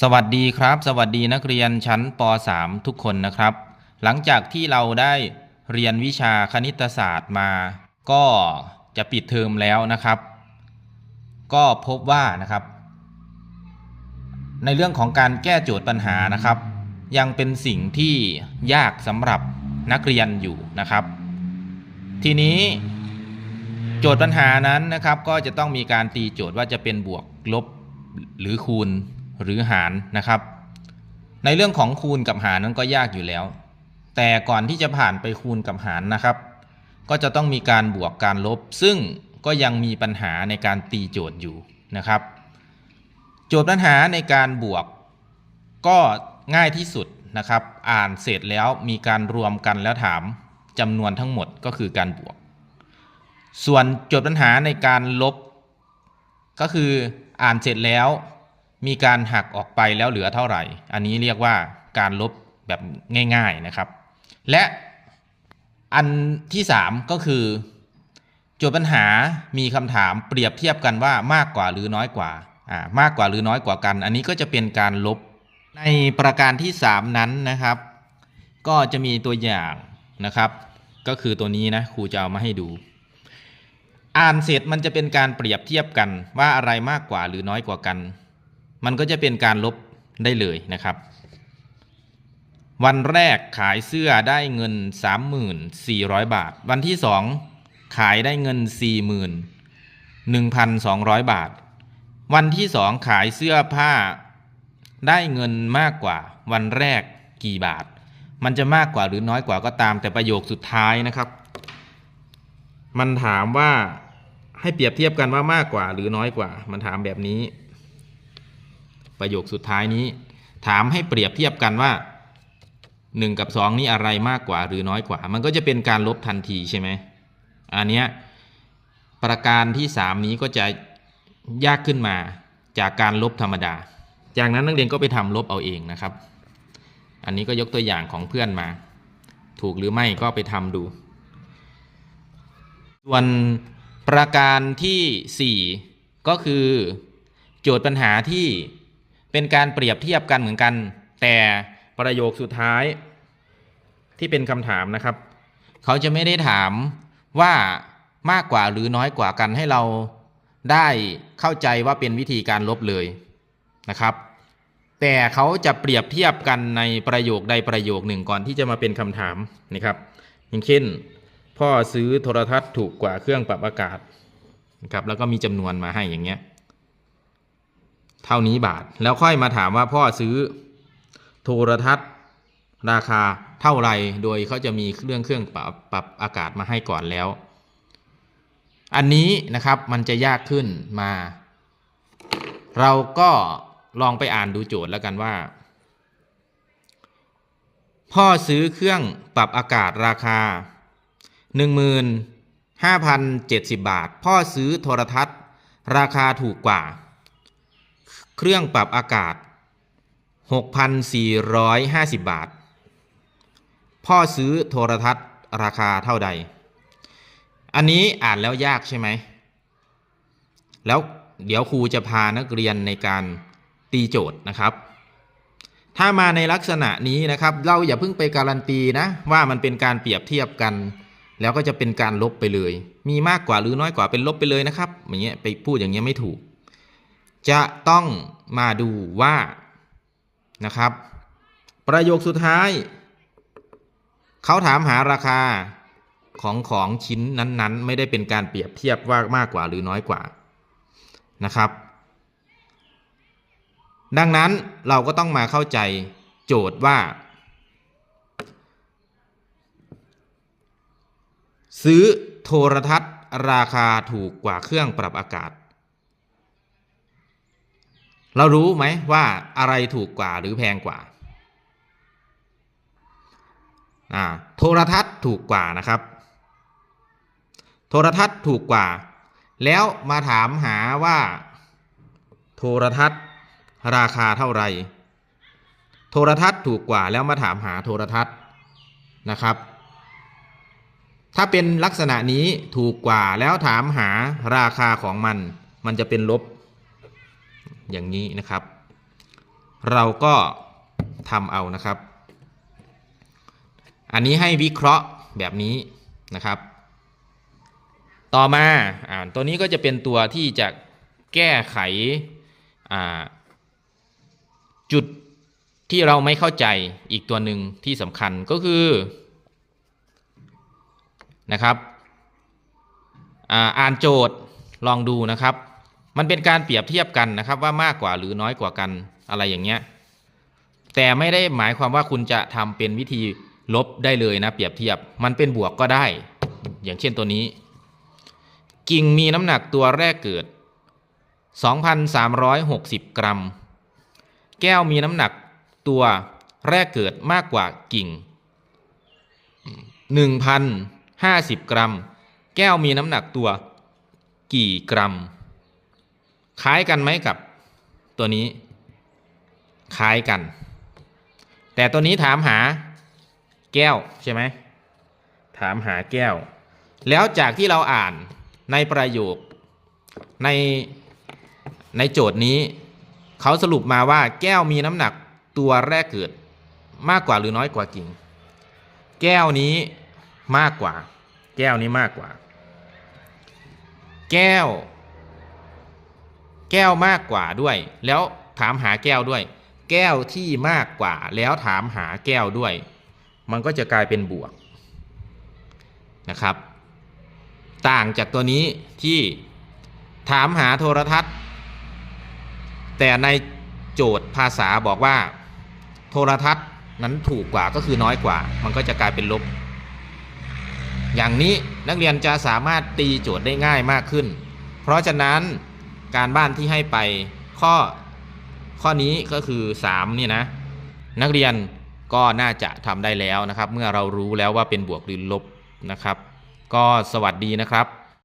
สวัสดีครับ สวัสดีนักเรียนชั้นป .3 ทุกคนนะครับ หลังจากที่เราได้เรียนวิชาคณิตศาสตร์มา ก็จะปิดเทอมแล้วนะครับ ก็พบว่านะครับ ในเรื่องของการแก้โจทย์ปัญหานะครับ ยังเป็นสิ่งที่ยากสำหรับนักเรียนอยู่นะครับ ทีนี้โจทย์ปัญหานั้นนะครับ ก็จะต้องมีการตีโจทย์ว่าจะเป็นบวกลบหรือคูณ หรือหารนะครับ ในเรื่องของคูณกับหารนั้นก็ยากอยู่แล้ว แต่ก่อนที่จะผ่านไปคูณกับหารนะครับ ก็จะต้องมีการบวกการลบ ซึ่งก็ยังมีปัญหาในการตีโจทย์อยู่นะครับ โจทย์ปัญหาในการบวกก็ง่ายที่สุดนะครับ อ่านเสร็จแล้วมีการรวมกันแล้วถามจำนวนทั้งหมดก็คือการบวก ส่วนโจทย์ปัญหาในการลบ ก็คืออ่านเสร็จแล้ว มีการหักออกไปแล้วเหลือเท่าไหร่ อันนี้เรียกว่าการลบแบบง่าย ๆนะครับ และอันที่ 3 ก็คือโจทย์ปัญหามีคำถามเปรียบเทียบกันว่ามากกว่าหรือน้อยกว่าอ่ามากกว่าหรือน้อยกว่ากัน อันนี้ก็จะเป็นการลบในประการที่ 3 นั้นนะครับ ก็จะมีตัวอย่างนะครับ ก็คือตัวนี้นะครูจะเอามาให้ดู อ่านเสร็จมันจะเป็นการเปรียบเทียบกันว่าอะไรมากกว่าหรือน้อยกว่ากัน มันก็จะเป็นการลบได้เลยนะครับ วันแรกขายเสื้อได้เงิน 3,400 บาท วันที่ 2 ขายได้เงิน 41,200 บาท วันที่ 2 ขายเสื้อผ้าได้เงินมากกว่าวันแรกกี่บาท มันจะมากกว่าหรือน้อยกว่าก็ตามแต่ประโยคสุดท้ายนะครับ มันถามว่าให้เปรียบเทียบกันว่ามากกว่าหรือน้อยกว่า มันถามแบบนี้ ประโยคสุดท้ายนี้ ถามให้เปรียบเทียบกันว่า 1 กับ 2 นี้อะไรมากกว่าหรือน้อยกว่า มันก็จะเป็นการลบทันทีใช่ไหมอันเนี้ยประการที่ 3 นี้ก็จะยากขึ้นมาจากการลบธรรมดา จากนั้นนักเรียนก็ไปทำลบเอาเองนะครับ อันนี้ก็ยกตัวอย่างของเพื่อนมา ถูกหรือไม่ก็ไปทำดู ส่วนประการที่ 4 ก็คือ โจทย์ปัญหาที่ เป็นการเปรียบเทียบกันเหมือนกัน แต่ประโยคสุดท้ายที่เป็นคำถามนะครับ เขาจะไม่ได้ถามว่ามากกว่าหรือน้อยกว่ากันให้เราได้เข้าใจว่าเป็นวิธีการลบเลยนะครับ แต่เขาจะเปรียบเทียบกันในประโยคใดประโยคหนึ่งก่อนที่จะมาเป็นคำถามนะครับ อย่างเช่น พ่อซื้อโทรทัศน์ถูกกว่าเครื่องปรับอากาศนะครับแล้วก็มีจำนวนมาให้อย่างเงี้ย เท่านี้บาท แล้วค่อยมาถามว่าพ่อซื้อโทรทัศน์ราคาเท่าไรโดยเขาจะมีเรื่องเครื่องปรับปรับอากาศมาให้ก่อนแล้ว อันนี้นะครับมันจะยากขึ้นมา เราก็ลองไปอ่านดูโจทย์แล้วกันว่า พ่อซื้อเครื่องปรับอากาศราคา 15,070 บาท พ่อซื้อโทรทัศน์ ราคาถูกกว่า เครื่องปรับอากาศ 6,450 บาท พ่อซื้อโทรทัศน์ราคาเท่าใด อันนี้อ่านแล้วยากใช่ไหม แล้วเดี๋ยวครูจะพานักเรียนในการตีโจทย์นะครับ ถ้ามาในลักษณะนี้นะครับ เราอย่าเพิ่งไปการันตีนะ ว่ามันเป็นการเปรียบเทียบกัน แล้วก็จะเป็นการลบไปเลย มีมากกว่าหรือน้อยกว่าเป็นลบไปเลยนะครับอย่างเงี้ยไปพูดอย่างเงี้ยไม่ถูก จะต้องมาดูว่านะครับ ประโยคสุดท้าย เขาถามหาราคาของของชิ้นนั้นๆ ไม่ได้เป็นการเปรียบเทียบว่ามากกว่าหรือน้อยกว่านะครับ ดังนั้นเราก็ต้องมาเข้าใจโจทย์ว่า ซื้อโทรทัศน์ราคาถูกกว่าเครื่องปรับอากาศ เรารู้ไหมว่าอะไรถูกกว่าหรือแพงกว่า โทรทัศน์ถูกกว่านะครับ โทรทัศน์ถูกกว่า แล้วมาถามหาว่า โทรทัศน์ราคาเท่าไหร่ โทรทัศน์ถูกกว่า แล้วมาถามหาโทรทัศน์นะครับ ถ้าเป็นลักษณะนี้ถูกกว่าแล้วถามหาราคาของมัน มันจะเป็นลบ อย่างนี้นะครับ เราก็ทำเอานะครับ อันนี้ให้วิเคราะห์แบบนี้นะครับ ต่อมาอ่าตัวนี้ก็จะเป็นตัวที่จะแก้ไขอ่าจุดที่เราไม่เข้าใจอีกตัวหนึ่งที่สำคัญก็คือนะครับอ่าอ่านโจทย์ลองดูนะครับ มันเป็นการเปรียบเทียบกันนะครับ ว่ามากกว่าหรือน้อยกว่ากันอะไรอย่างเงี้ยแต่ไม่ได้หมายความว่าคุณจะทำเป็นวิธีลบได้เลยนะ เปรียบเทียบมันเป็นบวกก็ได้ อย่างเช่นตัวนี้ กิ่งมีน้ำหนักตัวแรกเกิด 2,360 กรัม แก้วมีน้ำหนักตัวแรกเกิดมากกว่ากิ่ง 1,050 กรัม แก้วมีน้ำหนักตัวกี่กรัม คล้ายกันไหมกับตัวนี้ คล้ายกัน แต่ตัวนี้ถามหาแก้วใช่ไหมถามหาแก้ว แล้วจากที่เราอ่านในประโยคในในโจทย์นี้ เขาสรุปมาว่าแก้วมีน้ำหนักตัวแรกเกิดมากกว่าหรือน้อยกว่ากิ่ง แก้วนี้มากกว่า แก้วนี้มากกว่า แก้ว แก้วมากกว่าด้วย แล้วถามหาแก้วด้วย แก้วที่มากกว่า แล้วถามหาแก้วด้วย มันก็จะกลายเป็นบวกนะครับ ต่างจากตัวนี้ที่ถามหาโทรทัศน์ แต่ในโจทย์ภาษาบอกว่า โทรทัศน์นั้นถูกกว่าก็คือน้อยกว่า มันก็จะกลายเป็นลบ อย่างนี้นักเรียนจะสามารถตีโจทย์ได้ง่ายมากขึ้น เพราะฉะนั้น การบ้านที่ให้ไปข้อข้อนี้ก็คือ3นี่นะนักเรียนก็น่าจะทำได้แล้วนะครับ เมื่อเรารู้แล้วว่าเป็นบวกหรือลบนะครับ ก็สวัสดีนะครับ